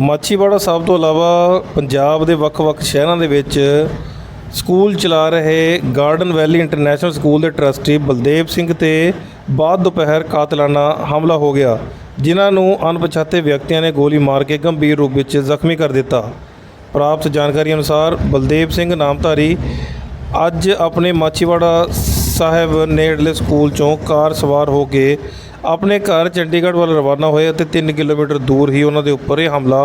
ਮਾਛੀਵਾੜਾ ਸਾਹਿਬ ਤੋਂ ਇਲਾਵਾ ਪੰਜਾਬ ਦੇ ਵੱਖ-ਵੱਖ ਸ਼ਹਿਰਾਂ ਦੇ ਵਿੱਚ ਸਕੂਲ ਚਲਾ ਰਹੇ ਗਾਰਡਨ ਵੈਲੀ ਇੰਟਰਨੈਸ਼ਨਲ ਸਕੂਲ ਦੇ ਟਰਸਟੀ ਬਲਦੇਵ ਸਿੰਘ ਤੇ ਬਾਅਦ ਦੁਪਹਿਰ ਕਾਤਲਾਨਾ ਹਮਲਾ ਹੋ ਗਿਆ, ਜਿਨ੍ਹਾਂ ਨੂੰ ਅਣਪਛਾਤੇ ਵਿਅਕਤੀਆਂ ਨੇ ਗੋਲੀ ਮਾਰ ਕੇ ਗੰਭੀਰ ਰੂਪ ਵਿੱਚ ਜ਼ਖਮੀ ਕਰ ਦਿੱਤਾ। ਪ੍ਰਾਪਤ ਜਾਣਕਾਰੀ ਅਨੁਸਾਰ ਬਲਦੇਵ ਸਿੰਘ ਨਾਮਧਾਰੀ ਅੱਜ ਆਪਣੇ ਮਾਛੀਵਾੜਾ ਸਾਹਿਬ ਨੇੜਲੇ ਸਕੂਲ ਚੋਂ ਕਾਰ ਸਵਾਰ ਹੋ ਕੇ ਆਪਣੇ ਘਰ ਚੰਡੀਗੜ੍ਹ ਵੱਲ ਰਵਾਨਾ ਹੋਏ ਅਤੇ 3 ਕਿਲੋਮੀਟਰ ਦੂਰ ਹੀ ਉਹਨਾਂ ਦੇ ਉੱਪਰ ਇਹ ਹਮਲਾ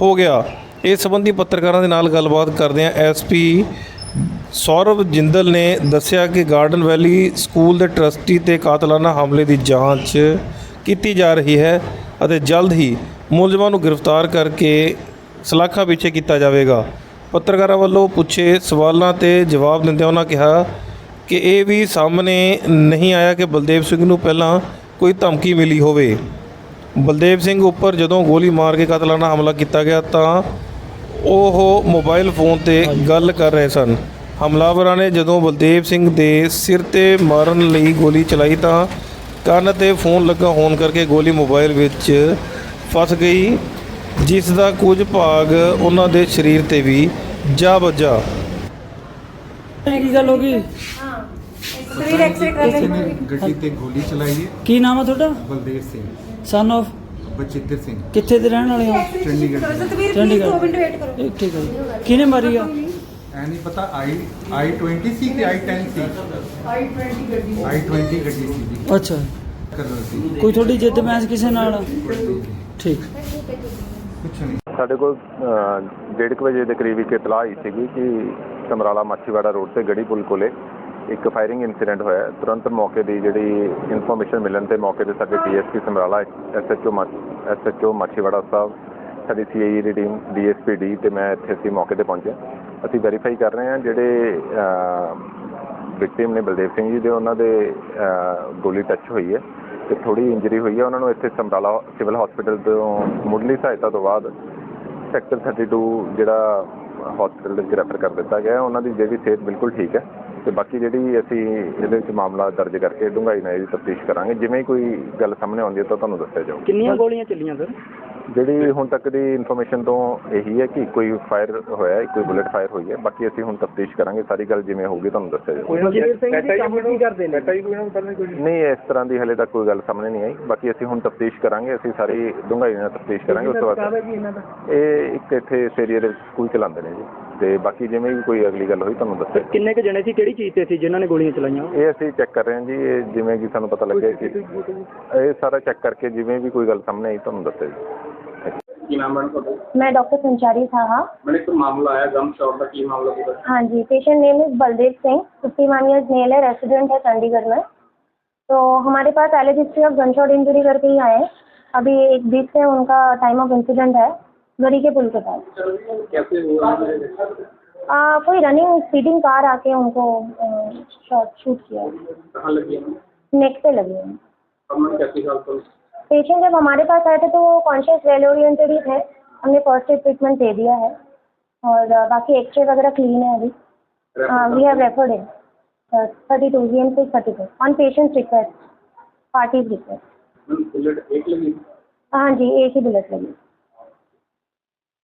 ਹੋ ਗਿਆ। ਇਸ ਸੰਬੰਧੀ ਪੱਤਰਕਾਰਾਂ ਦੇ ਨਾਲ ਗੱਲਬਾਤ ਕਰਦਿਆਂ ਐਸਪੀ ਸੌਰਵ ਜਿੰਦਲ ਨੇ ਦੱਸਿਆ ਕਿ ਗਾਰਡਨ ਵੈਲੀ ਸਕੂਲ ਦੇ ਟਰਸਟੀ ਤੇ ਕਾਤਲਾਨਾ ਹਮਲੇ ਦੀ ਜਾਂਚ ਕੀਤੀ ਜਾ ਰਹੀ ਹੈ ਅਤੇ ਜਲਦ ਹੀ ਮੁਲਜ਼ਮਾਂ ਨੂੰ ਗ੍ਰਿਫਤਾਰ ਕਰਕੇ ਸਲਾਖਾਂ ਪਿੱਛੇ ਕੀਤਾ ਜਾਵੇਗਾ। ਪੱਤਰਕਾਰਾਂ ਵੱਲੋਂ ਪੁੱਛੇ ਸਵਾਲਾਂ ਤੇ ਜਵਾਬ ਦਿੰਦਿਆਂ ਉਹਨਾਂ ਕਿਹਾ ਕਿ ਇਹ ਵੀ ਸਾਹਮਣੇ ਨਹੀਂ ਆਇਆ ਕਿ ਬਲਦੇਵ ਸਿੰਘ ਨੂੰ ਪਹਿਲਾਂ ਕੋਈ ਧਮਕੀ ਮਿਲੀ ਹੋਵੇ। ਬਲਦੇਵ ਸਿੰਘ ਉੱਪਰ ਜਦੋਂ ਗੋਲੀ ਮਾਰ ਕੇ ਕਤਲਾਨਾ ਹਮਲਾ ਕੀਤਾ ਗਿਆ ਤਾਂ ਉਹ ਮੋਬਾਈਲ ਫੋਨ ਤੇ ਗੱਲ ਕਰ ਰਹੇ ਸਨ। ਹਮਲਾਵਰਾਂ ਨੇ ਜਦੋਂ ਬਲਦੇਵ ਸਿੰਘ ਦੇ ਸਿਰ ਤੇ ਮਾਰਨ ਲਈ ਗੋਲੀ ਚਲਾਈ ਤਾਂ ਕੰਨ ਤੇ ਫੋਨ ਲੱਗਾ ਹੋਣ ਕਰਕੇ ਗੋਲੀ ਮੋਬਾਈਲ ਵਿੱਚ ਫਸ ਗਈ ਜਿਸ ਦਾ ਕੁਝ ਭਾਗ ਉਹਨਾਂ ਦੇ ਸਰੀਰ ਤੇ ਵੀ ਜਾ ਵੱਜਾ। ਇਹ ਕੀ ਗੱਲ ਹੋ ਗਈ? ਸਰੀਰ ਐਕਸਰੇ ਕਰ ਕਿਸੇ ਲੈਣਾ ਨੇ। ਗੱਡੀ ਤੇ ਗੋਲੀ ਚਲਾਈ ਹੈ? ਕੀ ਨਾਮ ਹੈ ਤੁਹਾਡਾ? ਬਲਦੇਵ ਸਿੰਘ। ਸਨ of? ਬਚਿੱਤਰ ਸਿੰਘ। ਕਿੱਥੇ ਦੇ ਰਹਿਣ ਵਾਲੇ ਹੋ? Chandigarh Satvir please Chandigarh. 2 minute wait ਕਰੋ। ਇਹ ਠੀਕ ਹੈ ਕਿਹਨੇ ਮਾਰੀ ਆ? ਐ ਨਹੀਂ ਪਤਾ ਆਈ ਆਈ 20 ਸੀ ਕਿ ਆਈ 10 ਸੀ? ਆਈ 20 ਗੱਡੀ ਆਈ 20 ਗੱਡੀ ਸੀ ਜੀ। ਅੱਛਾ। ਕਲਰ ਸੀ। ਕੋਈ ਤੁਹਾਡੀ ਜਿੱਦ ਮੈਚ ਕਿਸੇ ਨਾਲ? ਠੀਕ। ਕੁਛ ਨਹੀਂ ਸਾਡੇ ਕੋਲ ਅ, ਡੇਢ ਕੁ ਵਜੇ ਦੇ ਕਰੀਬ ਇੱਕ ਇਤਲਾਹ ਆਈ ਸੀਗੀ ਕਿ ਸਮਰਾਲਾ ਮਾਛੀਵਾੜਾ ਰੋਡ ਤੇ ਗੜੀ ਪੁਲ ਕੋਲੇ ਇੱਕ ਫਾਇਰਿੰਗ ਇਨਸੀਡੈਂਟ ਹੋਇਆ ਹੈ। ਤੁਰੰਤ ਮੌਕੇ ਦੀ ਜਿਹੜੀ ਇਨਫੋਰਮੇਸ਼ਨ ਮਿਲਣ ਤੇ ਮੌਕੇ ਤੇ ਸਾਡੇ DSP Samrala SHO SHO Machhiwara ਸਾਹਿਬ ਸਾਡੀ ਸੀਆਈਏ ਦੀ ਟੀਮ ਡੀਐਸਪੀ ਡੀ ਤੇ ਮੈਂ ਇੱਥੇ ਅਸੀਂ ਮੌਕੇ ਤੇ ਪਹੁੰਚਿਆ ਅਸੀਂ ਵੈਰੀਫਾਈ ਕਰ ਰਹੇ ਹਾਂ ਜਿਹੜੇ ਵਿਕਟਿਮ ਨੇ ਬਲਦੇਵ ਸਿੰਘ ਜੀ ਦੇ ਉਹਨਾਂ ਦੇ ਅ, ਗੋਲੀ ਟੱਚ ਹੋਈ ਹੈ ਤੇ ਥੋੜੀ ਇੰਜਰੀ ਹੋਈ ਹੈ ਉਹਨਾਂ ਨੂੰ ਇੱਥੇ ਸਮਰਾਲਾ ਸਿਵਲ ਹਸਪੀਟਲ ਤੋਂ ਮੁੱਢਲੀ ਸਹਾਇਤਾ ਤੋਂ ਬਾਅਦ ਸੈਕਟਰ 32 ਜਿਹੜਾ ਹਸਪੀਟਲ ਦੇ ਵਿੱਚ ਰੈਫਰ ਕਰ ਦਿੱਤਾ ਗਿਆ ਹੈ। ਉਹਨਾਂ ਦੀ ਜਿਹੜੀ ਸਿਹਤ ਬਿਲਕੁਲ ਠੀਕ ਹੈ। ਤੇ ਬਾਕੀ ਜਿਹੜੀ ਅਸੀਂ ਇਹਦੇ ਵਿੱਚ ਮਾਮਲਾ ਦਰਜ ਕਰਕੇ ਡੂੰਘਾਈ ਨਾਲ ਇਹਦੀ ਤਫਤੀਸ਼ ਕਰਾਂਗੇ। ਜਿਵੇਂ ਹੀ ਕੋਈ ਗੱਲ ਸਾਹਮਣੇ ਆਉਂਦੀ ਹੈ ਤਾਂ ਤੁਹਾਨੂੰ ਦੱਸਿਆ ਜਾਊਗਾ। ਕਿੰਨੀਆਂ ਗੋਲੀਆਂ ਚੱਲੀਆਂ ਸਰ ਜਿਹੜੀ ਹੁਣ ਤੱਕ ਦੀ ਇਨਫੋਰਮੇਸ਼ਨ ਤੋਂ ਇਹੀ ਹੈ ਕਿ ਕੋਈ ਫਾਇਰ ਹੋਇਆ ਹੈ ਕੋਈ ਬੁਲੇਟ ਫਾਇਰ ਹੋਈ ਹੈ ਬਾਕੀ ਅਸੀਂ ਹੁਣ ਤਫਤੀਸ਼ ਕਰਾਂਗੇ ਸਾਰੀ ਗੱਲ ਜਿਵੇਂ ਹੋਊਗੀ ਤੁਹਾਨੂੰ ਦੱਸਿਆ ਜਾਊਗਾ। ਨਹੀਂ ਇਸ ਤਰ੍ਹਾਂ ਦੀ ਹਲੇ ਤੱਕ ਕੋਈ ਗੱਲ ਸਾਹਮਣੇ ਨਹੀਂ ਆਈ। ਬਾਕੀ ਅਸੀਂ ਹੁਣ ਤਫਤੀਸ਼ ਕਰਾਂਗੇ ਅਸੀਂ ਸਾਰੀ ਡੂੰਘਾਈ ਨਾਲ ਤਫਤੀਸ਼ ਕਰਾਂਗੇ ਉਸ ਤੋਂ ਬਾਅਦ ਇਹ ਇੱਕ ਇੱਥੇ ਇਸ ਏਰੀਏ ਦੇ ਵਿੱਚ ਸਕੂਲ ਚਲਾਉਂਦੇ ਨੇ ਜੀ। ਤੇ ਬਾਕੀ ਜਿਵੇਂ ਵੀ ਕੋਈ ਅਗਲੀ ਗੱਲ ਹੋਈ ਤੁਹਾਨੂੰ ਦੱਸਿਆ ਕਿੰਨੇ ਕੁ ਜਣੇ ਸੀ ਕਿਹੜੀ ਚੀਜ਼ ਤੇ ਸੀ ਜਿਨ੍ਹਾਂ ਨੇ ਗੋਲੀਆਂ ਚਲਾਈਆਂ? ਇਹ ਅਸੀਂ ਚੈੱਕ ਕਰ ਰਹੇ ਹਾਂ ਜੀ ਇਹ ਜਿਵੇਂ ਕਿ ਸਾਨੂੰ ਪਤਾ ਲੱਗਿਆ ਕਿ ਇਹ ਸਾਰਾ ਚੈੱਕ ਕਰਕੇ ਜਿਵੇਂ ਵੀ ਕੋਈ ਗੱਲ ਸਾਹਮਣੇ ਆਈ ਤੁਹਾਨੂੰ ਦੱਸਿਆ ਜੀ मैं डॉक्टर संचारी साहा। मैंने एक मामला आया गम शॉट का की मामला पूरा हाँ जी patient name is Baldev Singh fifty one years है रेसिडेंट है चंडीगढ़ में। तो हमारे पास alleged history of gun shot injury करके ही आए अभी एक बीस से उनका टाइम ऑफ़ इंसिडेंट है गरी के पुल के पास। कोई रनिंग स्पीडिंग कार आके उनको शॉट शूट किया। नेक पे लगी है। पेशेंट जब हमारे पास आए थे तो वो कॉन्शियस वेल ओरिएंटेड ही थे। हमने फ़र्स्ट एड ट्रीटमेंट दे दिया है। और बाकी एक्सरे वगैरह क्लीन है अभी। We have referred in thirty two G M C thirty two on patient request parties request हाँ जी एक ही बुलेट लगी।